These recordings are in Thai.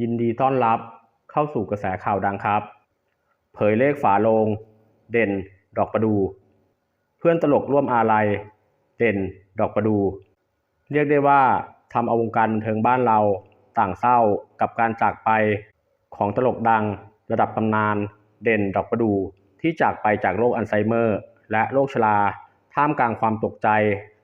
ยินดีต้อนรับเข้าสู่กระแสข่าวดังครับ เผยเลขฝาโลง เด่น ดอกประดู เพื่อนตลกร่วมอาลัย เด่น ดอกประดู เรียกได้ว่าทำเอาวงการบันเทิงบ้านเราต่างเศร้ากับการจากไปของตลกดัง ระดับตำนาน เด่น ดอกประดู ที่จากไปจากโรคอัลไซเมอร์ และโรคชรา ท่ามกลางความตกใจ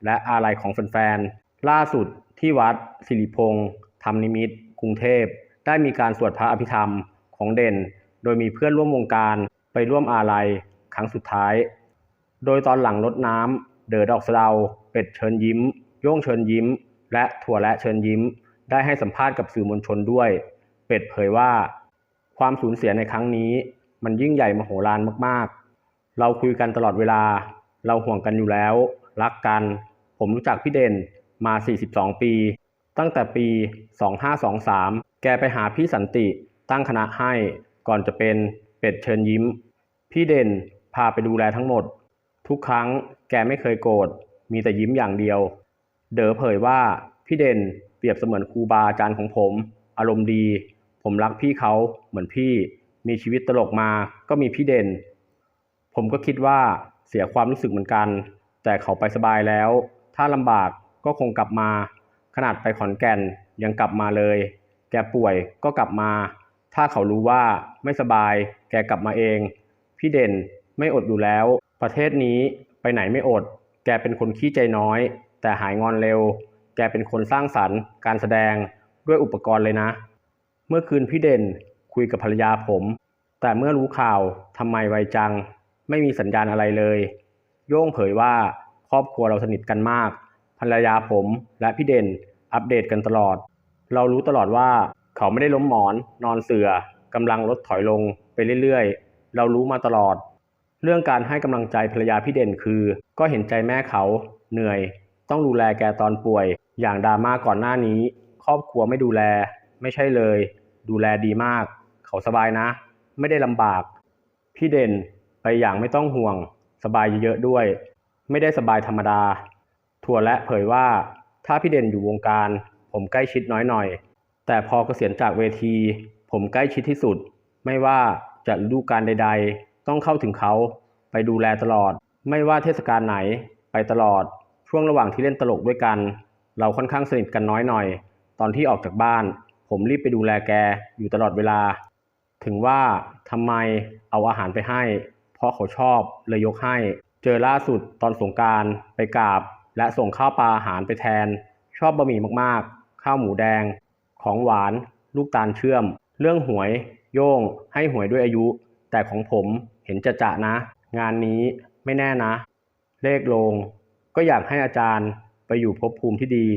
และอาลัยของแฟนๆล่าสุดที่วัดสิริพงษ์ธรรมนิมิตกรุงเทพ ได้มีการสวดพระอภิธรรมของเด่น โดยมีเพื่อนร่วมวงการไปร่วมอาลัยครั้งสุดท้าย โดยตอนหลังรดน้ำ เดอดอกสะเดา เป็ดเชิญยิ้ม โย่งเชิญยิ้ม และถั่วและเชิญยิ้ม ได้ให้สัมภาษณ์กับสื่อมวลชนด้วย เป็ดเผยว่า ความสูญเสียในครั้งนี้ มันยิ่งใหญ่มโหฬารมากๆ เราคุยกันตลอดเวลา เราห่วงกันอยู่แล้ว รักกัน ผมรู้จักพี่เด่นมา 42 ปี ตั้งแต่ปี 2523 แกไปหาพี่สันติตั้งคณะให้ก่อนจะเป็นเป็ดเชิญยิ้ม พี่เด่นพาไปดูแลทั้งหมด ทุกครั้งแกไม่เคยโกรธมีแต่ยิ้มอย่างเดียว เด๋อเผยว่าพี่เด่นเปรียบเสมือนครูบาอาจารย์ของผม อารมณ์ดี ผมรักพี่เขาเหมือนพี่ มีชีวิตตลกมาก็มีพี่เด่น ผมก็คิดว่าเสียความรู้สึกเหมือนกัน แต่เขาไปสบายแล้ว ถ้าลำบากก็คงกลับมา ขนาดไปขอนแก่นยังกลับมาเลย แกป่วยก็กลับมา ถ้าเขารู้ว่าไม่สบาย แกกลับมาเอง พี่เด่นไม่อดอยู่แล้ว ประเทศนี้ไปไหนไม่อด แกเป็นคนขี้ใจน้อย แต่หายงอนเร็ว แกเป็นคนสร้างสรรค์ การแสดงด้วยอุปกรณ์เลยนะ เมื่อคืนพี่เด่นคุยกับภรรยาผม แต่เมื่อรู้ข่าวทำไมไวจัง ไม่มีสัญญาณอะไรเลย โย่งเผยว่าครอบครัวเราสนิทกันมาก ภรรยาผมและพี่เด่นอัปเดตกันตลอด เรารู้ตลอดว่าเขาไม่ได้ล้มหมอน นอนเสือกำลังลดถอยลงไปเรื่อยๆ เรารู้มาตลอด เรื่องการให้กำลังใจภรรยาพี่เด่นคือ ก็เห็นใจแม่เขาเหนื่อย ต้องดูแลแกตอนป่วย อย่างดราม่าก่อนหน้านี้ ครอบครัวไม่ดูแล ไม่ใช่เลย ดูแลดีมาก เขาสบายนะ ไม่ได้ลำบาก พี่เด่นไปอย่างไม่ต้องห่วง สบายเยอะๆด้วย ไม่ได้สบายธรรมดา ถั่วและเผยว่าถ้าพี่เด่นอยู่วงการ ผมใกล้ชิดน้อยหน่อย แต่พอเกษียณจากเวที ผมใกล้ชิดที่สุด ไม่ว่าจะฤดูกาลใด ๆ ต้องเข้าถึงเขาไปดูแลตลอด ไม่ว่าเทศกาลไหนไปตลอด ช่วงระหว่างที่เล่นตลกด้วยกัน เราค่อนข้างสนิทกันน้อยหน่อย ตอนที่ออกจากบ้าน ผมรีบไปดูแลแกอยู่ตลอดเวลา ถึงว่าทำไมเอาอาหารไปให้ เพราะเขาชอบเลยยกให้ เจอล่าสุดตอนสงการไปกราบ และส่งข้าวปลาอาหารไปแทน ชอบบะหมี่มากๆ ข้าวหมูแดง ของหวาน ลูกตาลเชื่อม เรื่องหวย โย่ง ให้หวยด้วยอายุ แต่ของผมเห็นจะจะนะ งานนี้ไม่แน่นะ เลขลง ก็อยากให้อาจารย์ไปอยู่ภพภูมิที่ดี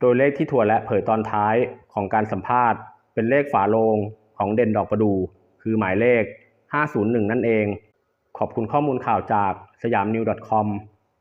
โดยเลขที่ถั่วและเผยตอนท้ายของการสัมภาษณ์ เป็นเลขฝาโลงของเด่นดอกประดู คือหมายเลข 501 นั่นเอง ขอบคุณข้อมูลข่าวจากสยามนิว .com